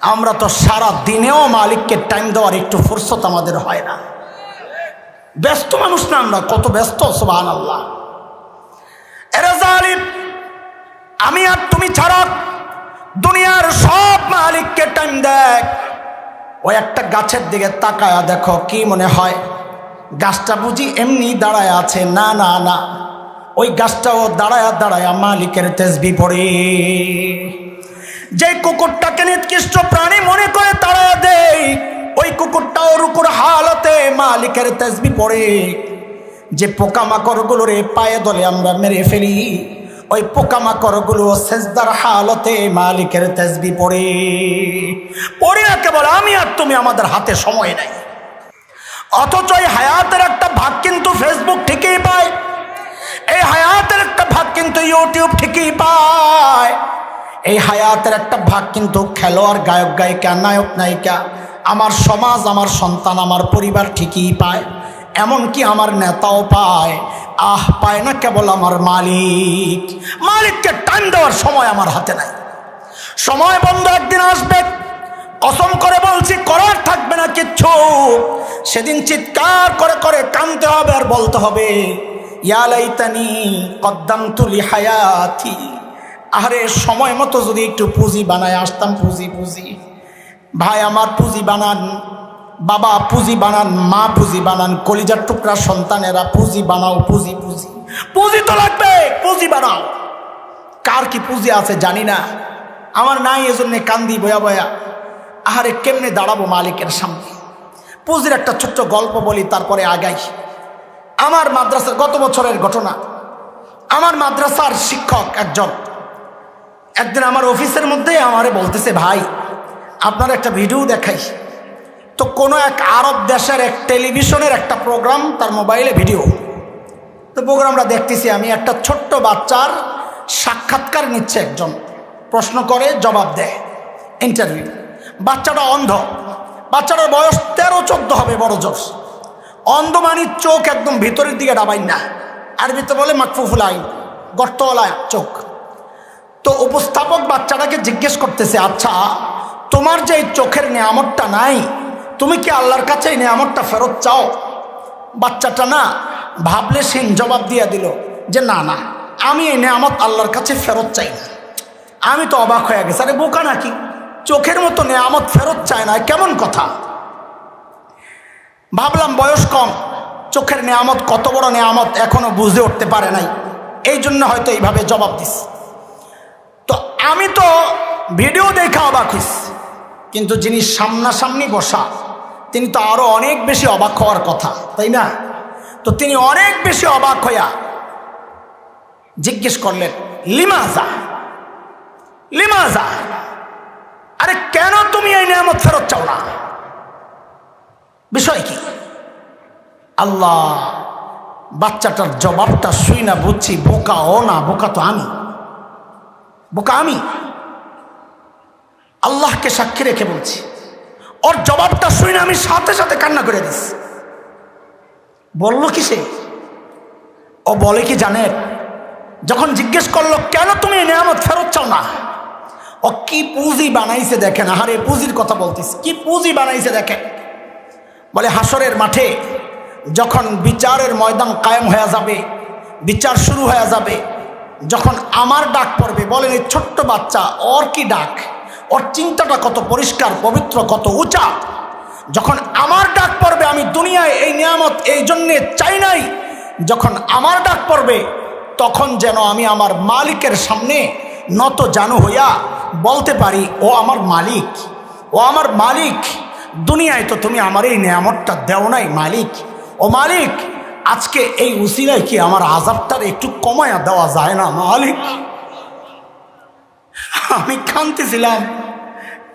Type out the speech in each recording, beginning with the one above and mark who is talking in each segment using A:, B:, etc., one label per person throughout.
A: আমরা তো সারা দিনেও মালিককে টাইম দেওয়ার একটু ফুরসত আমাদের হয় না। ব্যস্ত মানুষ না আমরা, কত ব্যস্ত সুবাহ আল্লাহ আমি আর তুমি ছাড়া দুনিয়ার সব মালিককে টাইম দেখ। ওই একটা গাছের দিকে তাকায়া দেখো, কি মনে হয়? গাছটা বুঝি এমনি দাঁড়ায় আছে। না না না। ওই গাছটাও দাঁড়ায়া দাঁড়ায়া মালিকের তেজবি পড়ে। যে কুকুরটাকে নিকৃষ্ট প্রাণী মনে করে তারা দেয়, ওই কুকুরটাও রুকুর হালতে মালিকের তেজবি পড়ে। যে পোকামাকড়গুলোরে পায়ে দলে আমরা মেরে ফেলি, ওই পোকামাকড়গুলো সেজদার হালতে মালিকের তেজবি পড়ে। পড়ে কেবল আমি আর তুমি, আমাদের হাতে সময় নাই। অথচ এই হায়াতের একটা ভাগ কিন্তু ফেসবুক ঠিকই পায়। এই হায়াতের একটা ভাগ কিন্তু ইউটিউব ঠিকই পায়। এই হায়াতের একটা ভাগ কিন্তু খেলোয়াড়, গায়ক, গায়িকা, নায়ক, নায়িকা, আমার সমাজ, আমার সন্তান, আমার পরিবার ঠিকই পায়, এমনকি আমার নেতাও পায়। আহ, পায় না কেবল আমার মালিক। মালিককে টাইম দেওয়ার সময় আমার হাতে নাই। সময় বন্ধ, একদিন আসবে। কসম করে বলছি, করার থাকবে না কিচ্ছু। সেদিন চিৎকার করে করে কানতে হবে আর বলতে হবে ইয়ালাইতানি কদ্দাম তুলি হায়াতি। আরে সময় মতো যদি একটু পুঁজি বানায়, আসতাম পুঁজি পুঁজি। ভাই, আমার পুঁজি বানান, বাবা পুঁজি বানান, মা পুঁজি বানান, কলিজার টুকরা সন্তানেরা পুঁজি বানাও, পুঁজি পুঁজি। পুঁজি তো লাগবে, পুঁজি বানাও। কার কি পুঁজি আছে জানি না। আমার নাই এজন্য কান্দি বয়া বয়া। আহারে, কেমনে দাঁড়াবো মালিকের সামনে? পুঁজির একটা ছোট্ট গল্প বলি, তারপরে আগাই। আমার মাদ্রাসার গত বছরের ঘটনা। আমার মাদ্রাসার শিক্ষক একজন। একদিন আমার অফিসের মধ্যে আমারে বলতেছে, ভাই, আপনার একটা ভিডিও দেখাই। তো কোনো এক আরব দেশের এক টেলিভিশনের একটা প্রোগ্রাম তার মোবাইলে ভিডিও। তো প্রোগ্রামটা দেখতেছি আমি, একটা ছোট্ট বাচ্চার সাক্ষাৎকার নিচ্ছে একজন। প্রশ্ন করে, জবাব দেয়, ইন্টারভিউ। বাচ্চাটা অন্ধ। বাচ্চাটার বয়স তেরো, চোদ্দ হবে, বড় জোর অন্ধ মানির চোখ একদম ভিতরের দিকে ডাবাই না। আরবিতে বলে, মাকফুফুল আইন। গর্তওয়ালা চোখ। তো উপস্থাপক বাচ্চাটাকে জিজ্ঞেস করতেছে আচ্ছা তোমার যে চোখের নিয়ামতটা নাই, তুমি কি আল্লাহর কাছে এই নিয়ামতটা ফেরত চাও? বাচ্চাটা না ভাবলে সিং জবাব দিয়ে দিল যে, না না, আমি এই নিয়ামত আল্লাহর কাছে ফেরত চাই না। আমি তো অবাক হয়ে গেছি, আরে, বোকা নাকি? চোখের মতো নেয়ামত ফেরত চায় না, কেমন কথা? ভাবলাম, বয়স কম, চোখের নেয়ামত, কত বড় নেয়ামত এখনও বুঝে উঠতে পারে নাই। এই জন্য হয়তো এইভাবে জবাব দিস। আমি তো ভিডিও দেখা অবাক হইস কিন্তু যিনি সামনাসামনি বসা, তিনি তো আরও অনেক বেশি অবাক হওয়ার কথা, তাই না? তো তিনি অনেক বেশি অবাক হইয়া জিজ্ঞেস করলেন, লিমাজা? লিমাজা? আরে কেন তুমি এই নিয়ামত ফেরত চাও না? বিষয় কি? আল্লাহ বাচ্চাটার জবাবটা শুই না বুঝছি, বোকা ও না, বোকা তো আমি। বোকা আমি। আল্লাহকে সাক্ষী রেখে বলছি, ওর জবাবটা শুনে আমি সাথে সাথে কান্না করে দিস বলল কি সে? ও বলে কি জানে? যখন জিজ্ঞেস করল, কেন তুমি নিয়ামত ফেরত চাও না? ও কি পুঁজি বানাইছে দেখেন, আহারে, পুঁজির কথা বলতিস কি পুঁজি বানাইছে দেখেন। বলে হাসরের মাঠে যখন বিচারের ময়দান কায়েম হয়ে যাবে, বিচার শুরু হয়ে যাবে যখন আমার ডাক পড়বে, বলেন, এই ছোট্ট বাচ্চা, ওর কি ডাক? ওর চিন্তাটা কত পরিষ্কার, পবিত্র, কত উঁচা? যখন আমার ডাক পড়বে, আমি দুনিয়ায় এই নিয়ামত, এই জন্যে চাই নাই। যখন আমার ডাক পড়বে, তখন যেন আমি আমার মালিকের সামনে নত জানু হইয়া বলতে পারি, ও আমার মালিক, ও আমার মালিক, দুনিয়ায় তো তুমি আমার এই নিয়ামতটা দেও নাই, মালিক। ও মালিক আজকে এই উসিলায় কি আমার আজাবটার একটু কমায়া দেওয়া যায় না, মালিক? আমি কানতেছিলাম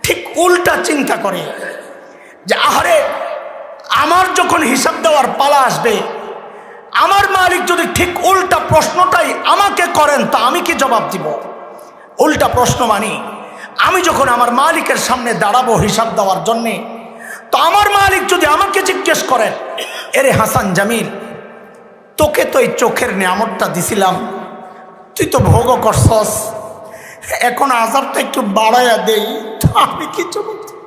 A: ঠিক উল্টা চিন্তা করে যে, আহারে, আমার যখন হিসাব দেওয়ার পালা আসবে, আমার মালিক যদি ঠিক উল্টা প্রশ্নটাই আমাকে করেন, তা আমি কি জবাব দিব? উল্টা প্রশ্ন মানি, আমি যখন আমার মালিকের সামনে দাঁড়াবো হিসাব দেওয়ার জন্যে, তো আমার মালিক যদি আমাকে জিজ্ঞেস করেন, এরে হাসান জামিল তোকে তো এই চোখের নিয়ামতটা দিছিলাম। তুই তো ভোগও করছস। এখন আজাবটা একটু বাড়াইয়া দেই আমি কি জবাব দিব?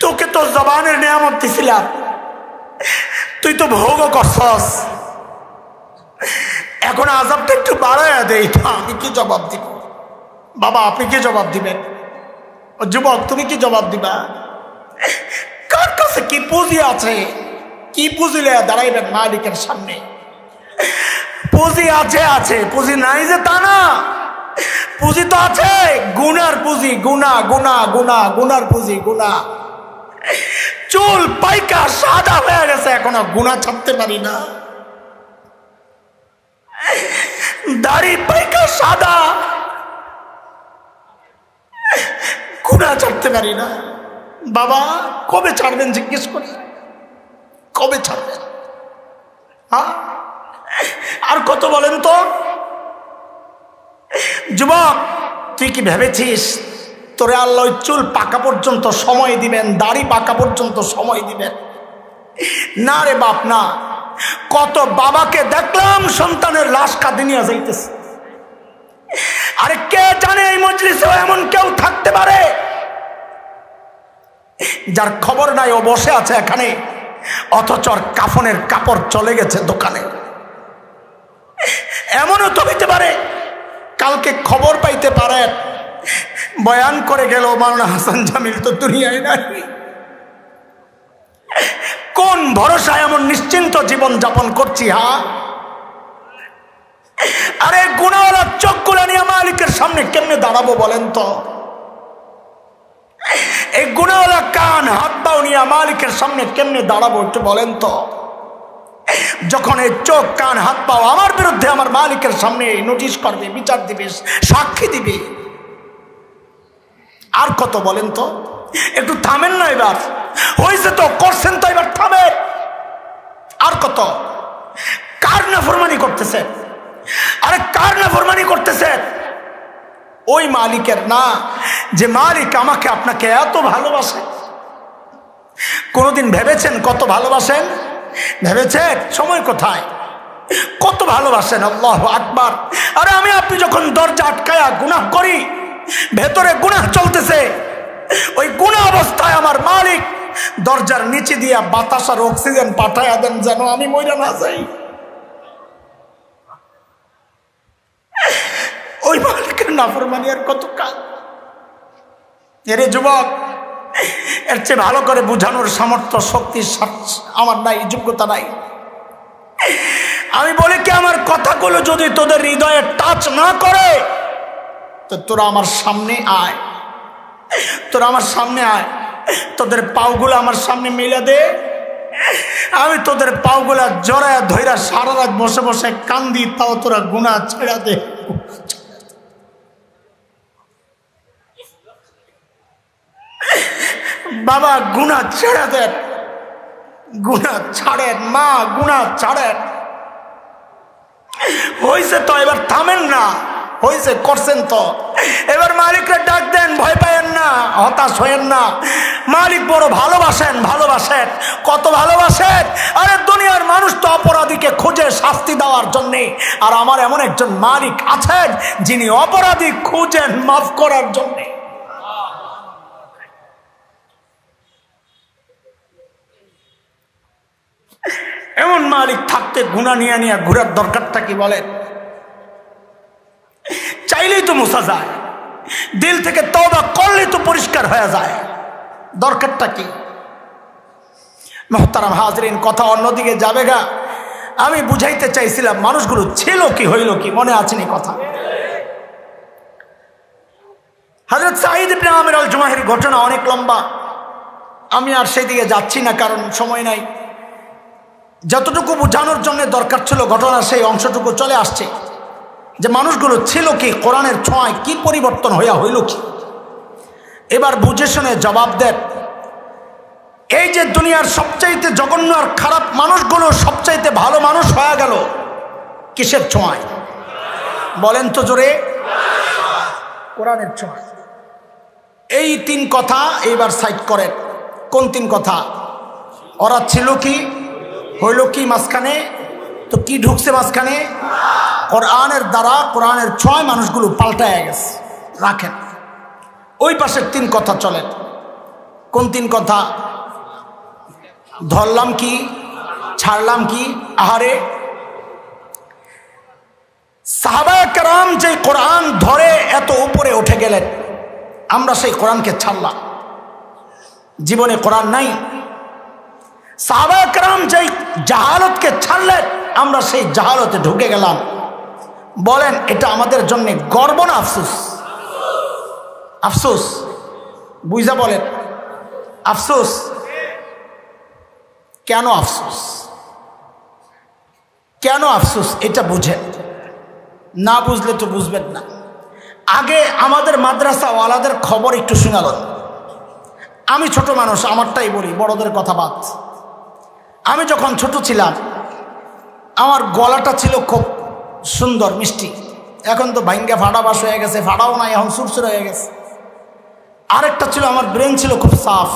A: তোকে তো জবানের নিয়ামত দিছিলাম। তুই তো ভোগও করছস। এখন আজাবটা একটু বাড়াইয়া দেই আমি কি জবাব দিব? বাবা, আপনি কি জবাব দিবেন? যুবক, তুমি কি জবাব দিবা? কার কাছে কি পুঁজি আছে? কি পুঁজি লইয়া দাঁড়াইবেন মালিকের সামনে? পুঁজি আছে আছে। পুঁজি নাই যে তা না। পুঁজি তো আছে। গুনার পুঁজি, গুনা গুনা গুনা, গুনার পুঁজি, গুনা। চুল, পাইকা, সাদা হয়ে গেছে, এখনও গুনা ছাড়তে পারি না। দাড়ি, পাইকা, সাদা। গুনা ছাড়তে পারি না। বাবা, কবে ছাড়বেন জিজ্ঞেস করি? কবে ছাড়বেন? হ্যাঁ? আর কত বলেন তো? যুবক, তুই কি ভেবেছিস তোরে আল্লাহ চুল পাকা পর্যন্ত সময় দিবেন, দাড়ি পাকা পর্যন্ত সময় দিবেন? না রে বাপ, না। কত বাবাকে দেখলাম সন্তানের লাশ কাঁদে নিয়ে যাইতেছে। আরে কে জানে এই মজলিসেও এমন কেউ থাকতে পারে? যার খবর নাই, ও বসে আছে এখানে। অথচ কাফনের কাপড় চলে গেছে দোকানে। এমনও তো হইতে পারে, কালকে খবর পাইতে পারেন বয়ান করে গেল, মাওলানা হাসান জামিল তো দুনিয়ায় নাই। কোন ভরসায় এমন নিশ্চিন্ত জীবন যাপন করছি, হা? আরে গুণাওয়ালা চোখগুলো নিয়ে মালিকের সামনে কেমনে দাঁড়াবো বলেন তো? এই গুণাওয়ালা কান, হাত পাও নিয়ে মালিকের সামনে কেমনে দাঁড়াবো একটু বলেন তো। যখন এই চোখ, কান, হাত পাও আমার বিরুদ্ধে আমার মালিকের সামনে নোটিশ করবে, বিচার দিবে, সাক্ষী দিবে। আর কত বলেন তো? একটু থামেন না এবার। হয়েছে তো, করছেন তো, এবার থামেন আর কত? কার না ফরমানি করতেছে? আরে কার না ফরমানি করতেছে? ওই মালিকের না, যে মালিক আমাকে আপনাকে এত ভালোবাসে। কোনোদিন ভেবেছেন কত ভালোবাসেন? ভেবেছেন? সময় কোথায়? কত ভালোবাসেন? আল্লাহ আকবার। আরে আমি আপনি যখন দরজা আটকায়া গুনাহ করি, ভেতরে গুনাহ চলতেছে, ওই গুণা অবস্থায় আমার মালিক দরজার নিচে দিয়া বাতাস আর অক্সিজেন পাঠাইয়া দেন যেন আমি মইরা না যাই। ওই মালিকের নাফরমানি আর কত কাজ এরে যুবক, এর চেয়ে ভালো করে বুঝানোর সামর্থ্য, শক্তি আমার নাই, যোগ্যতা নাই। আমি বলি কি, আমার কথাগুলো যদি তোদের হৃদয়ে টাচ না করে, তো তোরা আমার সামনে আয়। তোরা আমার সামনে আয়। তোদের পাওগুলো আমার সামনে মিলে দে। আমি তোদের পাওগুলা জড়ায় ধৈরা সারা রাত বসে বসে কান্দি, তাও তোরা গুণা ছেড়া দে। বাবা, গুণা ছেড়ে দেন গুণা ছাড়েন মা, গুণা ছাড়েন হয়েছে তো, এবার থামেন না। হয়েছে করছেন তো। এবার মালিকরে ডাক দেন, ভয় পায়েন না, হতাশ হয়েন না। মালিক বড় ভালোবাসেন ভালোবাসেন। কত ভালোবাসেন? আরে, দুনিয়ার মানুষ তো অপরাধীকে খুঁজে শাস্তি দেওয়ার জন্যে। আর আমার এমন একজন মালিক আছেন, যিনি অপরাধী খুঁজেন মাফ করার জন্যে এমন থাকতে গুণা নিয়ে নিয়ে ঘুরার দরকারটা কি বলেন? চাইলেই তো মোছা যায়। দিল থেকে তবা করলেই তো পরিষ্কার হয়ে যায়। দরকারটা কি? মোহতারাম হাজরিন, কথা অন্যদিকে যাবে গা। আমি বুঝাইতে চাইছিলাম, মানুষগুলো ছিল কি, হইল কি, মনে আছেনি কথা? হজরত সাহিদ ইবনে আল জুমাহির ঘটনা অনেক লম্বা। আমি আর সেই দিকে যাচ্ছি না, কারণ সময় নাই। যতটুকু বোঝানোর জন্য দরকার ছিল ঘটনার সেই অংশটুকু চলে আসছে। যে মানুষগুলো ছিল কি, কোরআনের ছোঁয়ায় কি পরিবর্তন হইয়া হইল কি? এবার বুঝে শুনে জবাব দেন। এই যে দুনিয়ার সবচাইতে জঘন্য আর খারাপ মানুষগুলো সবচাইতে ভালো মানুষ হয়ে গেল, কিসের ছোঁয়ায়? বলেন তো জোরে। কোরআনের ছোঁয়ায় এই তিন কথা এইবার সাইড করেন। কোন তিন কথা? ওরা ছিল কি? হইল কি মাঝখানে? তো কি ঢুকছে মাঝখানে? কোরআনের দ্বারা কোরআনের ছয় মানুষগুলো পাল্টায় গেছে। রাখেন। ওই পাশের তিন কথা চলেন। কোন তিন কথা? ধরলাম কি? ছাড়লাম কি? আহারে। সাহাবা কারাম যে কোরআন ধরে এত উপরে উঠে গেলেন, আমরা সেই কোরআনকে ছাড়লাম। জীবনে কোরআন নাই। সাহাবা কারাম যেই জাহালতকে ছাড়লেন আমরা সেই জাহালতে ঢুকে গেলাম। বলেন, এটা আমাদের জন্য গর্ব না আফসুস? আফসোস? বুঝা বলেন। আফসোস? কেন আফসোস? কেন আফসোস? এটা বুঝেন। না বুঝলে তো বুঝবেন না। আগে আমাদের মাদ্রাসাওয়ালাদের খবর একটু শোনাল আমি ছোট মানুষ, আমারটাই বলি, বড়দের কথা বাদ। আমি যখন ছোট ছিলাম, আমার গলাটা ছিল খুব সুন্দর, মিষ্টি। এখন তো ভাঙ্গা ফাটা বাস হয়ে গেছে ফাটাও নাই, এখন সুরসুর হয়ে গেছে। আরেকটা ছিল, আমার ব্রেন ছিল খুব সাফ,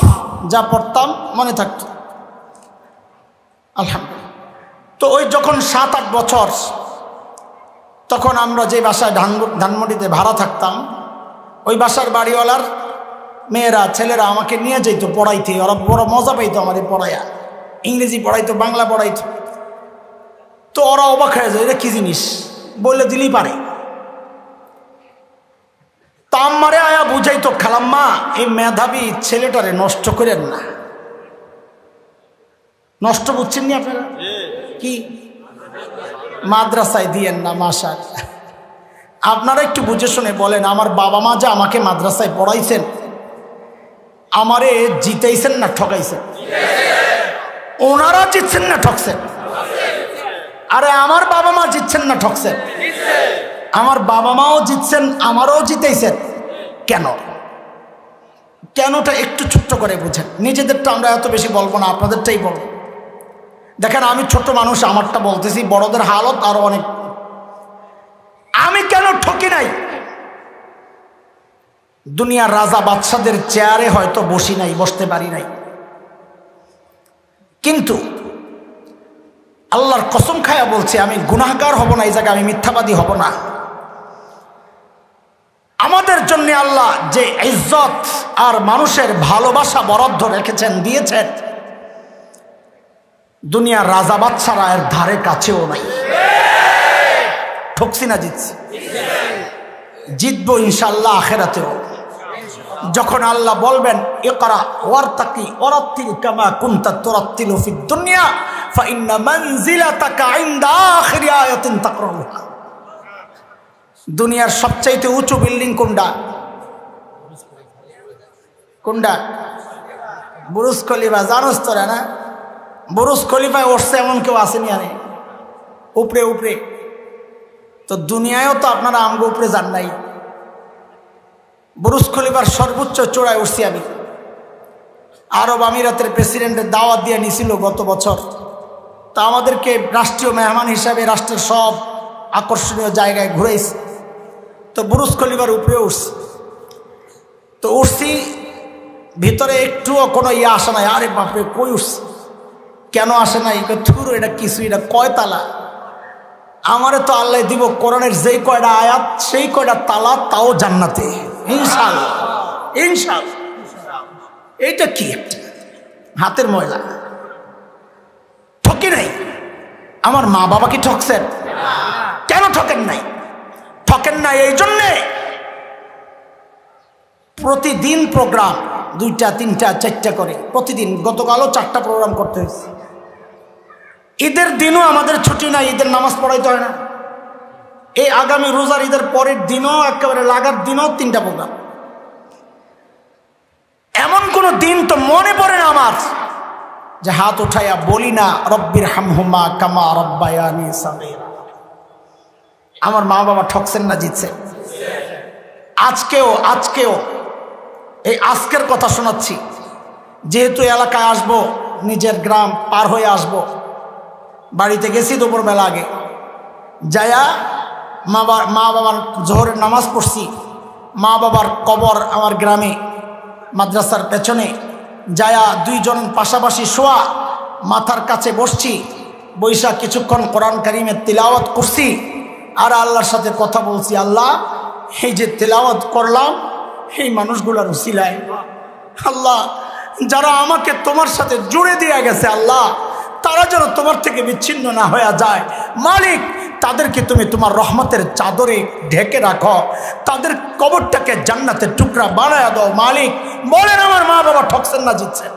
A: যা পড়তাম মনে থাকতো। আলহামদুলিল্লাহ। তো ওই যখন সাত আট বছর, তখন আমরা যে বাসায় ধান ধানমন্ডিতে ভাড়া থাকতাম, ওই বাসার বাড়িওয়ালার মেয়েরা, ছেলেরা আমাকে নিয়ে যেত পড়াইতে, ওরা বড় মজা পাইতো আমাদের পড়াইয়া। ইংরেজি পড়াইতো, বাংলা পড়াইতো। তো ওরা অবাক হয়ে যায়, এটা কী জিনিস? বললে দিলেই পারে। তা আমারে আয়া বুঝাইতো, খালাম্মা, এই মেধাবী ছেলেটারে নষ্ট করেন না। নষ্ট বুঝছেন নি আপনারা? কি? মাদ্রাসায় দিয়েন না মাসার আপনারা একটু বুঝে শুনে বলেন, আমার বাবা মা যে আমাকে মাদ্রাসায় পড়াইছেন, আমারে জিতাইছেন না ঠকাইছেন? ওনারা জিতছেন না, ঠকছেন। আরে, আমার বাবা মা জিতছেন না, ঠকছেন। আমার বাবা মাও জিতছেন, আমারও জিতেছেন। কেন? কেনটা একটু ছোট্ট করে বুঝেন। নিজেদেরটা আমরা এত বেশি বলব না, আপনাদেরটাই বলব। দেখেন, আমি ছোট মানুষ, আমারটা বলতেছি, বড়দের হালত আরও অনেক। আমি কেন ঠকি নাই? দুনিয়ার রাজা বাদশাদের চেয়ারে হয়তো বসি নাই, বসতে পারি নাই। কিন্তু আল্লাহর কসম খায়া বলছে, আমি গুনাহগার হব না, এই জায়গায় আমি মিথ্যাবাদী হব না। আমাদের জন্য আল্লাহ যে ইজ্জত আর মানুষের ভালোবাসা বরাদ্দ রেখেছেন, দিয়েছেন, দুনিয়ার রাজা বাচ্চারা এর ধারে কাছেও নাই। ঠকছি না জিতছি। জিতবো ইনশাল্লাহ আখেরাতেও। যখন আল্লাহ বলবেন, ইকরা ওয়ারতাকি ওরাত্তিল কামা কুনতা তুরাত্তিল ফিদ দুনিয়া ফাইন্না মানজিলাতাকা ইনদা আখিরি আয়াতিন তাকরাউহা দুনিয়ার সবচাইতে উঁচু বিল্ডিং কোনটা? কোনটা? বুরুজ খলিফা, জানোস তোরা না? বুরুজ খলিফায় উঠছে এমন কেউ আসেনি আরে? উপরে উপরে। তো দুনিয়ায়ও তো আপনারা আমগো উপরে যান নাই। বুরুজ খলিফার সর্বোচ্চ চূড়ায় উঠছি আমি। আরব আমিরাতের প্রেসিডেন্টের দাওয়াত দিয়ে নিছিল গত বছর। তা আমাদেরকে রাষ্ট্রীয় মেহমান হিসাবে রাষ্ট্রের সব আকর্ষণীয় জায়গায় ঘুরেছে তো বুরুজ খলিফার উপরে উঠছি। তো উঠছি, ভিতরে একটুও কোনো ইয়ে আসে নাই। আরে বাপরে, কই উঠছি? কেন আসে নাই? থুর, এটা কিছু, এটা কয়তালা আমারে তো আল্লাহ দিব, কোরআনের যেই কয়টা আয়াত, সেই কয়টা তালা, তাও জান্নাতে। ইনশাল এইটা কি? হাতের ময়লা। ঠকি নাই? আমার মা বাবা কি ঠকছেন? কেন ঠকেন নাই? ঠকেন নাই এই জন্যে প্রতিদিন প্রোগ্রাম দুইটা, তিনটা, চারটা করে। প্রতিদিন গতকালও চারটা প্রোগ্রাম করতে হয়েছে। ঈদের দিনও আমাদের ছুটি নাই, ঈদের নামাজ পড়াইতে হয় না। এই আগামী রোজার ঈদের পরের দিনও, একেবারে লাগার দিনও তিনটা প্রোগ্রাম। এমন কোন দিন তো মনে পড়ে না আমার যে হাত উঠাইয়া বলি না, রব্বির হামহুমা কামা রব্বায়ানি আমার মা বাবা ঠকছেন না জিতছেন আজকেও আজকেও এই আজকের কথা শোনাচ্ছি। যেহেতু এলাকায় আসব, নিজের গ্রাম পার হয়ে আসব, বাড়িতে গেছি দুপুরবেলা আগে যায়া মা বা- মা বাবার জোহরের নামাজ পড়ছি। মা বাবার কবর আমার গ্রামে, মাদ্রাসার পেছনে। যায়া দুইজন পাশাপাশি শোয়া, মাথার কাছে বসছি, বৈশা কিছুক্ষণ কোরআন কারিমের তিলাওয়াত করছি আর আল্লাহর সাথে কথা বলছি। আল্লাহ, এই যে তেলাওয়াত করলাম, এই মানুষগুলার উসিলায়। আল্লাহ, যারা আমাকে তোমার সাথে জুড়ে দিয়ে গেছে, আল্লাহ, তারা যেন তোমার থেকে বিচ্ছিন্ন না হয়ে যায়। মালিক তাদেরকে তুমি তোমার রহমতের চাদরে ঢেকে রাখো। তাদের কবরটাকে জান্নাতের টুকরা বানায় দাও, মালিক। বলেন, আমার মা বাবা ঠকছেন না, জিতছেন।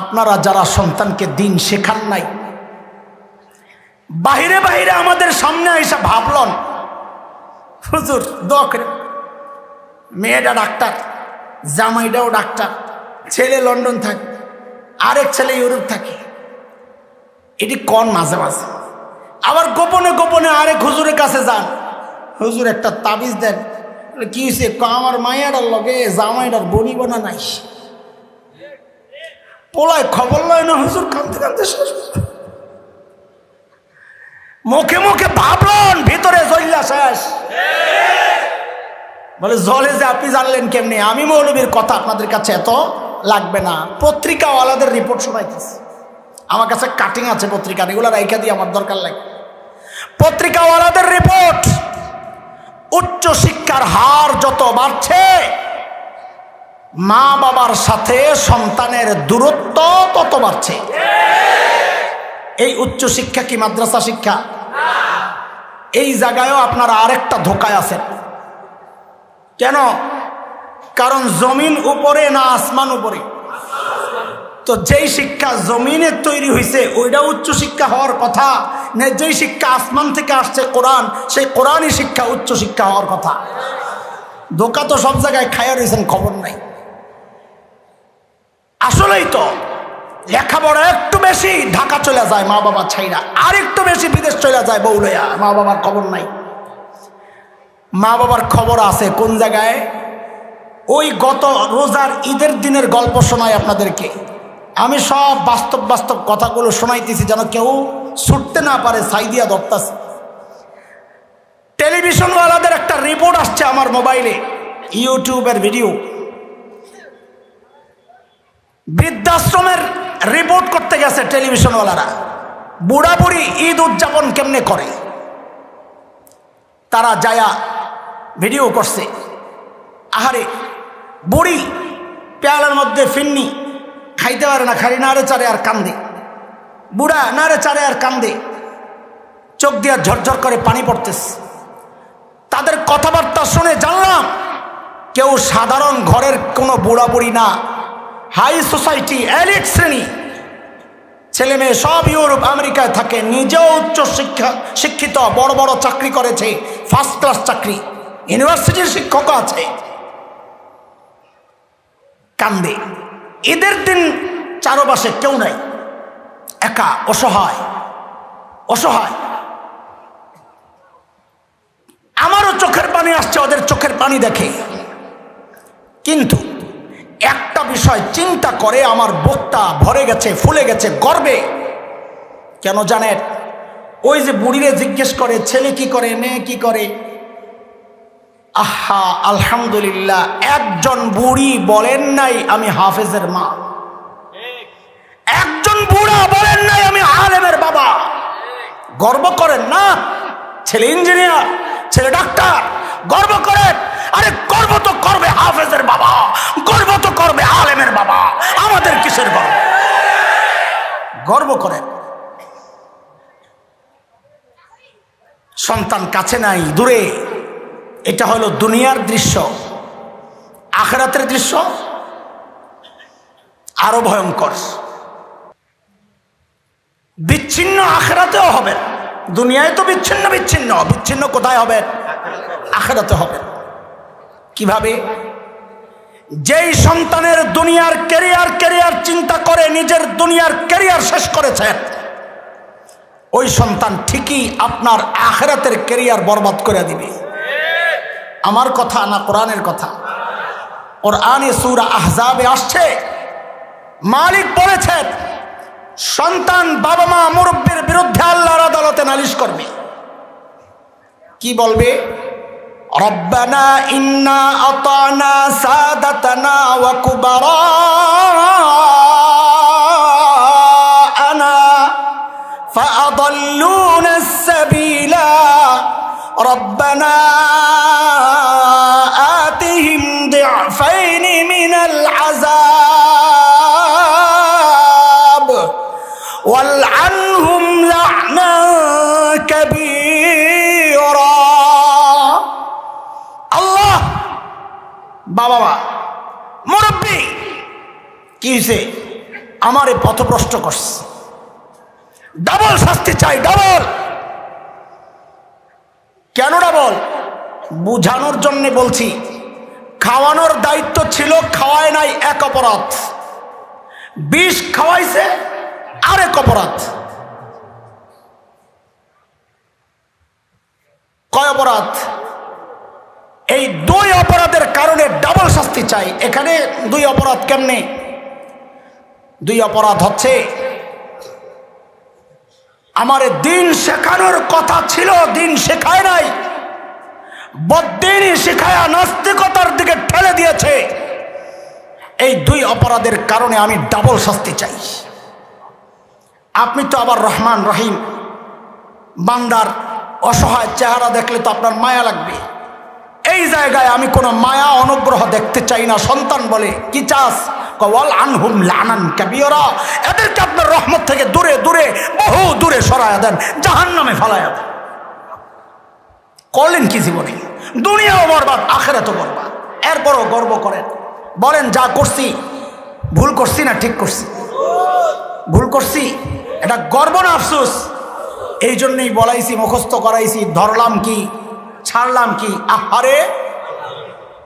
A: আপনারা যারা সন্তানকে দিন শেখান নাই, বাহিরে বাহিরে আমাদের সামনে এসে ভাবলন, হুজুর, দোয়া মেয়েটা ডাক্তার, জামাইটাও ডাক্তার, ছেলে লন্ডন থাকে, আরেক ছেলে ইউরোপ থাকে। এটি কন মাঝে মাঝে আবার গোপনে গোপনে আরেক হুজুরের কাছে যান। হুজুর একটা তাবিজ দেন। কি হয়েছে আমার মায়েরার লগে জামাইটার বনি বনা নাই? পোলায় খবর লয় না হুজুর কানতে কানতে শেষ মুখে মুখে ভাবলন ভিতরে জল্লা শেষ। বলে, জলে যে আপনি জানলেন কেমনি? আমি মৌলবীর কথা আপনাদের কাছে এত লাগবে না। পত্রিকাওয়ালাদের রিপোর্ট শোনাইতেছে। আমার কাছে কাটিং আছে পত্রিকা এগুলো রাইখা দিয়ে আমার দরকার লাগে। পত্রিকাওয়ালাদের রিপোর্ট উচ্চ শিক্ষার হার যত বাড়ছে মা বাবার সাথে সন্তানের দূরত্ব তত বাড়ছে। এই উচ্চ শিক্ষা কি মাদ্রাসা শিক্ষা? এই জায়গায়ও আপনারা আরেকটা ধোকায় আছেন কেন? কারণ জমিন উপরে না আসমান উপরে? তো যেই শিক্ষা জমিনের তৈরি হয়েছে ওইটা উচ্চ শিক্ষা হওয়ার কথা। না, যেই শিক্ষা আসমান থেকে আসছে কোরআন, সেই কোরআনই শিক্ষা উচ্চ শিক্ষা হওয়ার কথা। ধোকা তো সব জায়গায় খাইয়া রয়েছেন খবর নাই। আসলেই তো, লেখাপড়া একটু বেশি, ঢাকা চলে যায় মা বাবা ছাইরা। আর একটু বেশি বিদেশ চলে যায় বউলয়া মা বাবার খবর নাই। মা বাবার খবর আছে কোন জায়গায়? ওই গত রোজার ঈদের দিনের গল্প শোনায় আপনাদেরকে। আমি সব বাস্তব বাস্তব কথাগুলো শোনাইতেছি যেন কেউ ছুটতে না পারে সাইদিয়া দত্তাছে টেলিভিশনওয়ালাদের একটা রিপোর্ট আসছে আমার মোবাইলে, ইউটিউবের ভিডিও। বৃদ্ধাশ্রমের রিপোর্ট করতে গেছে টেলিভিশনওয়ালারা। বুড়া বুড়ি ঈদ উদযাপন কেমনে করে? তারা যায়া ভিডিও করছে। আহারে, বুড়ি পেয়ালার মধ্যে ফিন্নি খাইতে পারে না, খালি নাড়ে চারে আর কান্দে। বুড়া নাড়ে চারে আর কান্দে। চোখ দিয়া ঝরঝর করে পানি পড়তেছে। তাদের কথাবার্তা শুনে জানলাম, কেউ সাধারণ ঘরের কোনো বুড়া বুড়ি না। হাই সোসাইটি, এলিট শ্রেণি। ছেলে মেয়ে সব ইউরোপ, আমেরিকায় থাকে, নিজেও উচ্চ শিক্ষা, শিক্ষিত, বড় বড় চাকরি করেছে ফার্স্ট ক্লাস চাকরি। ইউনিভার্সিটির শিক্ষক আছে। কান্দে। ঈদের দিন চারপাশে কেউ নাই। একা, অসহায় অসহায়। আমারও চোখের পানি আসছে, ওদের চোখের পানি দেখে। কিন্তু একটা বিষয় চিন্তা করে আমার বুকটা ভরে গেছে, ফুলে গেছে, গর্বে। কেন জানেন? ওই যে বুড়িরে জিজ্ঞেস করে, ছেলে কি করে, মেয়ে কি করে? আহা, আলহামদুলিল্লাহ, একজন বুড়ি বলেন নাই আমি হাফেজের মা। একজন বুড়া বলেন নাই আমি আলেমের বাবা। গর্ব করেন না? ছেলে ইঞ্জিনিয়ার, ছেলে ডাক্তার, গর্ব করেন? আরে, গর্ব তো করবে হাফেজের বাবা, গর্ব তো করবে আলেমের বাবা, আমাদের কিসের গর্ব? গর্ব করেন। সন্তান কাছে নাই, দূরে। এটা হলো দুনিয়ার দৃশ্য, আখরাতের দৃশ্য, আরও ভয়ঙ্কর। বিচ্ছিন্ন আখেরাতেও হবে। দুনিয়ায় তো বিচ্ছিন্ন বিচ্ছিন্ন। বিচ্ছিন্ন কোথায় হবে? আখেরাতে হবে। কীভাবে? যেই সন্তানের দুনিয়ার ক্যারিয়ার ক্যারিয়ার চিন্তা করে নিজের দুনিয়ার ক্যারিয়ার শেষ করেছেন ওই সন্তান ঠিকই আপনার আখেরাতের ক্যারিয়ার বরবাদ করে দিবে। আমার কথা না কোরআনের কথা। ওর আনে সুরা আহজাবে আসছে। মালিক বলেছেন সন্তান বাবা মা মুরব্বের বিরুদ্ধে আল্লাহর আদালতে নালিশ করবে। কি বলবে? রব্বানা ইন্না আতানা সাদাতানা ওয়া কুবারানা ফাআদাল্লুনা সাবিলা। রব্বানা বাবা। মুরব্বী, কি হয়েছে আমার পথভ্রষ্ট করছে। ডাবল শাস্তি চাই, ডাবল। কেন ডাবল? বুঝানোর জন্য বলছি, খাওয়ানোর দায়িত্ব ছিল খাওয়ায় নাই এক অপরাধ। বিষ খাওয়াইছে আরেক অপরাধ। কয় অপরাধ? এই দুই অপরাধের কারণে ডাবল শাস্তি চাই। এখানে দুই অপরাধ কেমনে? দুই অপরাধ হচ্ছে, আমার দিন শেখানোর কথা ছিল, দিন শেখায় নাই। বদিনই শেখায়া নাস্তিকতার দিকে ঠেলে দিয়েছে। এই দুই অপরাধের কারণে আমি ডাবল শাস্তি চাই। আপনি তো আবার রহমান রহিম। বান্দার অসহায় চেহারা দেখলে তো আপনার মায়া লাগবে। এই জায়গায় আমি কোনো মায়া অনুগ্রহ দেখতে চাই না। সন্তান বলে, কি চাস? কওয়াল আনহুম লানান কাবিয়রা এদেরকে আপনার রহমত থেকে দূরে দূরে, বহু দূরে সরায়া দেন জাহান নামে ফালায়া দেন। করলেন কি জীবনে? দুনিয়াও বরবাদ আখেরা তো বরবাদ। এরপরও গর্ব করেন। বলেন, যা করছি, ভুল করছি না ঠিক করছি? ভুল করছি? এটা গর্ব না আফসোস। এই জন্যই বলাইছি, মুখস্থ করাইছি, ধরলাম কি? ছাড়লাম কি? আহারে!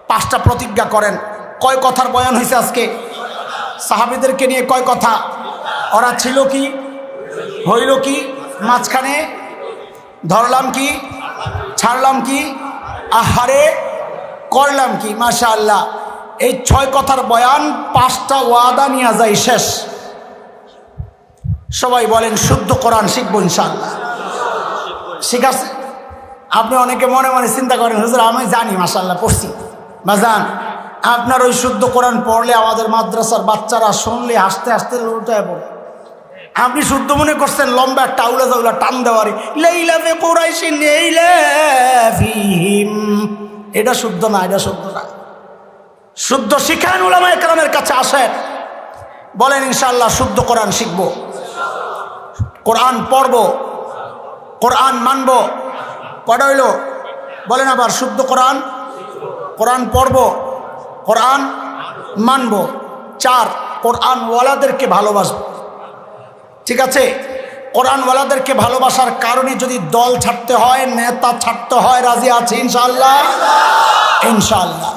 A: পাঁচটা প্রতিজ্ঞা করেন। কয় কথার বয়ান হয়েছে আজকে? সাহাবিদেরকে নিয়ে কয় কথা? ওরা ছিল কি? হইল কি? মাঝখানে ধরলাম কি? ছাড়লাম কি? আহারে! করলাম কি? মাশা আল্লাহ এই ছয় কথার বয়ান, পাঁচটা ওয়াদা নিয়ে যায় শেষ। সবাই বলেন, শুদ্ধ কোরআন শিখব ইনশাল্লাহ শিখাচ্ছে আপনি অনেকে মনে মনে চিন্তা করেন, হুজুর, আমি জানি মাসাল্লাহ পড়ছি। বা জান, আপনার ওই শুদ্ধ কোরআন পড়লে আমাদের মাদ্রাসার বাচ্চারা শুনলে হাসতে হাসতে উল্টায় পড়ে। আপনি শুদ্ধ মনে করছেন, লম্বা একটা আউলা জাউলা টান দেওয়ারি এটা শুদ্ধ না, এটা শুদ্ধ না। শুদ্ধ শিখান উলামা একরামের কাছে আসেন, বলেন ইনশাল্লাহ শুদ্ধ কোরআন শিখব, কোরআন পড়ব, কোরআন মানব। কটা হইল? বলেন আবার, শুদ্ধ কোরআন কোরআন পড়ব, কোরআন মানব, চার, কোরআনওয়ালাদেরকে ভালোবাসব। ঠিক আছে? কোরআনওয়ালাদেরকে ভালোবাসার কারণে যদি দল ছাড়তে হয়, নেতা ছাড়তে হয়, রাজি আছে ইনশাল্লাহ ইনশাল্লাহ